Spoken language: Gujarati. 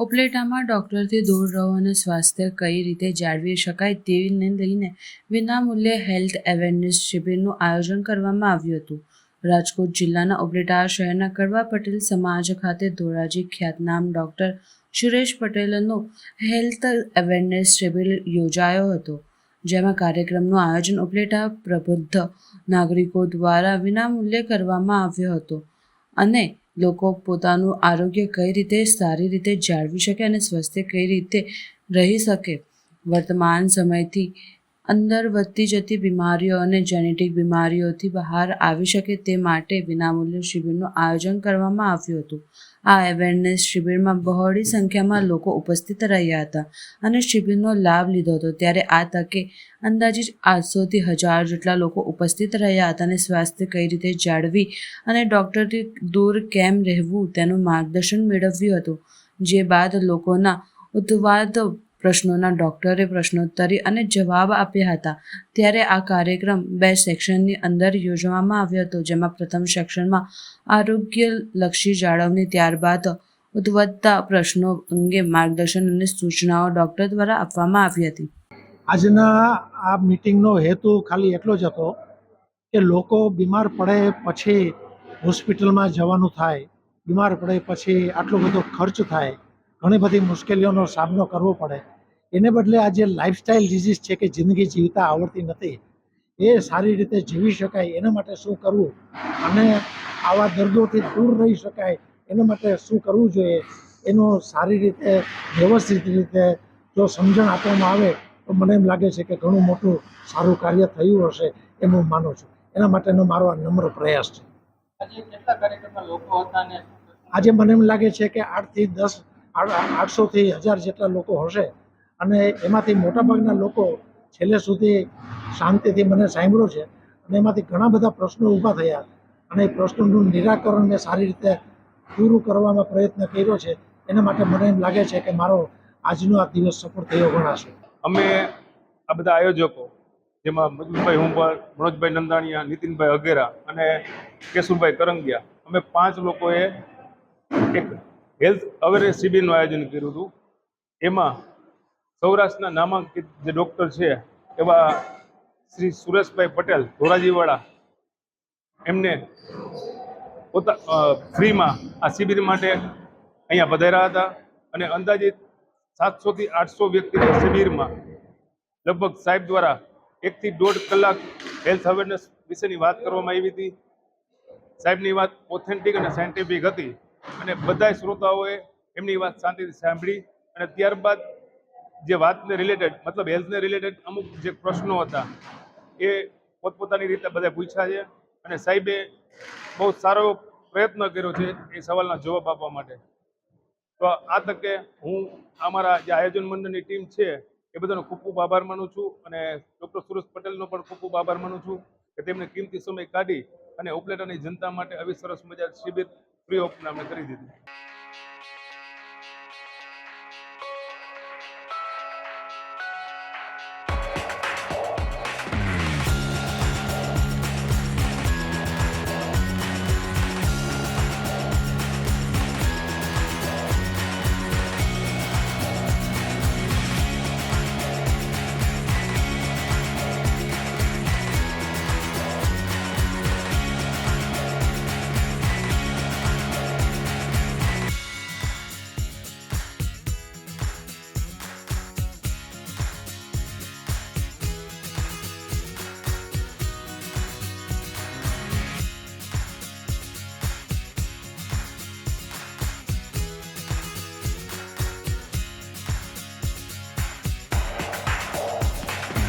ઉપલેટામાં ડૉક્ટરથી દૂર રહો અને સ્વાસ્થ્ય કઈ રીતે જાળવી શકાય તેને લઈને વિનામૂલ્યે હેલ્થ અવેરનેસ શિબિરનું આયોજન કરવામાં આવ્યું હતું. રાજકોટ જિલ્લાના ઉપલેટા શહેરના કડવા પટેલ સમાજ ખાતે ધોરાજી ખ્યાતનામ ડૉક્ટર સુરેશ પટેલનો હેલ્થ અવેરનેસ શિબિર યોજાયો હતો, જેમાં કાર્યક્રમનું આયોજન ઉપલેટા પ્રબુદ્ધ નાગરિકો દ્વારા વિનામૂલ્યે કરવામાં આવ્યો હતો અને લોકો પોતાનું આરોગ્ય કઈ રીતે સારી રીતે જાળવી શકે અને સ્વસ્થ કઈ રીતે રહી શકે. વર્તમાન સમયથી અંદર વધતી જતી બીમારીઓ અને જેનેટિક બીમારીઓથી બહાર આવી શકે તે માટે વિનામૂલ્ય શિબિરનું આયોજન કરવામાં આવ્યું હતું. આ અવેરનેસ શિબિરમાં બહોળી સંખ્યામાં લોકો ઉપસ્થિત રહ્યા હતા અને શિબિરનો લાભ લીધો હતો. ત્યારે આ તકે અંદાજે આઠસોથી હજાર જેટલા લોકો ઉપસ્થિત રહ્યા હતા અને સ્વાસ્થ્ય કઈ રીતે જાળવી અને ડૉક્ટરથી દૂર કેમ રહેવું તેનું માર્ગદર્શન મેળવ્યું હતું. જે બાદ લોકોના ઉદ્વાદ પ્રશ્નોના ડૉક્ટરે પ્રશ્નોત્તરી અને જવાબ આપ્યા હતા. ત્યારે આ કાર્યક્રમ બે સેક્શનની અંદર યોજવામાં આવ્યો હતો, જેમાં પ્રથમ સેક્શનમાં આરોગ્યલક્ષી જાળવણી, ત્યારબાદ ઉદ્ભવતા પ્રશ્નો અંગે માર્ગદર્શન અને સૂચનાઓ ડૉક્ટર દ્વારા આપવામાં આવી હતી. આજના આ મિટિંગનો હેતુ ખાલી એટલો જ હતો કે લોકો બીમાર પડે પછી હોસ્પિટલમાં જવાનું થાય, બીમાર પડે પછી આટલો બધો ખર્ચ થાય ઘણી બધી મુશ્કેલીઓનો સામનો કરવો પડે. એને બદલે આ જે લાઇફસ્ટાઇલ ડિઝીઝ છે કે જિંદગી જીવતા આવડતી નથી એ સારી રીતે જીવી શકાય એના માટે શું કરવું? અને આવા દર્દોથી દૂર રહી શકાય એના માટે શું કરવું જોઈએ? એનું સારી રીતે વ્યવસ્થિત રીતે જો સમજણ આપવામાં આવે તો મને એમ લાગે છે કે ઘણું મોટું સારું કાર્ય થયું હશે એમ હું માનું છું. એના માટેનો મારો આ નમ્ર પ્રયાસ છે. આજે મને એમ લાગે છે કે આઠથી દસ આઠસોથી હજાર જેટલા લોકો હશે. અને એમાંથી મોટાભાગના લોકો છેલ્લે સુધી શાંતિથી મને સાંભળ્યો છે. અને એમાંથી ઘણા બધા પ્રશ્નો ઊભા થયા. અને એ પ્રશ્નોનું નિરાકરણ મેં સારી રીતે પૂરું કરવામાં પ્રયત્ન કર્યો છે. એના માટે મને એમ લાગે છે કે મારો આજનો આ દિવસ સફળ થયો ગણાશે. અમે આ બધા આયોજકો, જેમાં મજબૂતભાઈ હુંબર, મનોજભાઈ નંદાણીયા, નીતિનભાઈ અઘેરા અને કેશુભાઈ કરંગિયા, અમે પાંચ લોકોએ એક હેલ્થ અવેરનેસ શિબિરનું આયોજન કર્યું હતું. એમાં સૌરાષ્ટ્રના નામાંકિત જે ડૉક્ટર છે, એવા શ્રી સુરેશભાઈ પટેલ ધોરાજીવાળા, એમને પોતા ફ્રીમાં આ શિબિર માટે અહીંયા પધાર્યા હતા અને અંદાજિત સાતસોથી આઠસો વ્યક્તિની શિબિરમાં લગભગ સાહેબ દ્વારા એકથી દોઢ કલાક હેલ્થ અવેરનેસ વિશેની વાત કરવામાં આવી હતી. સાહેબની વાત ઓથેન્ટિક અને સાયન્ટિફિક હતી. અને બધા શ્રોતાઓએ એમની વાત શાંતિથી સાંભળી અને ત્યારબાદ જે વાતને રિલેટેડ મતલબ હેલ્થને રિલેટેડ અમુક જે પ્રશ્નો હતા, એ પોતપોતાની રીતે બધા પૂછ્યા છે અને સાહેબે બહુ સારો પ્રયત્ન કર્યો છે એ સવાલના જવાબ આપવા માટે. તો આ તકે હું અમારા જે આયોજન મંડળની ટીમ છે એ બધાનો ખૂબ ખૂબ આભાર માનું છું અને ડૉક્ટર સુરેશ પટેલનો પણ ખૂબ ખૂબ આભાર માનું છું કે તેમણે કિંમતી સમય કાઢી અને ઉપલેટાની જનતા માટે આવી સરસ મજા શિબિર ફ્રી ઓફના અમને કરી દીધી.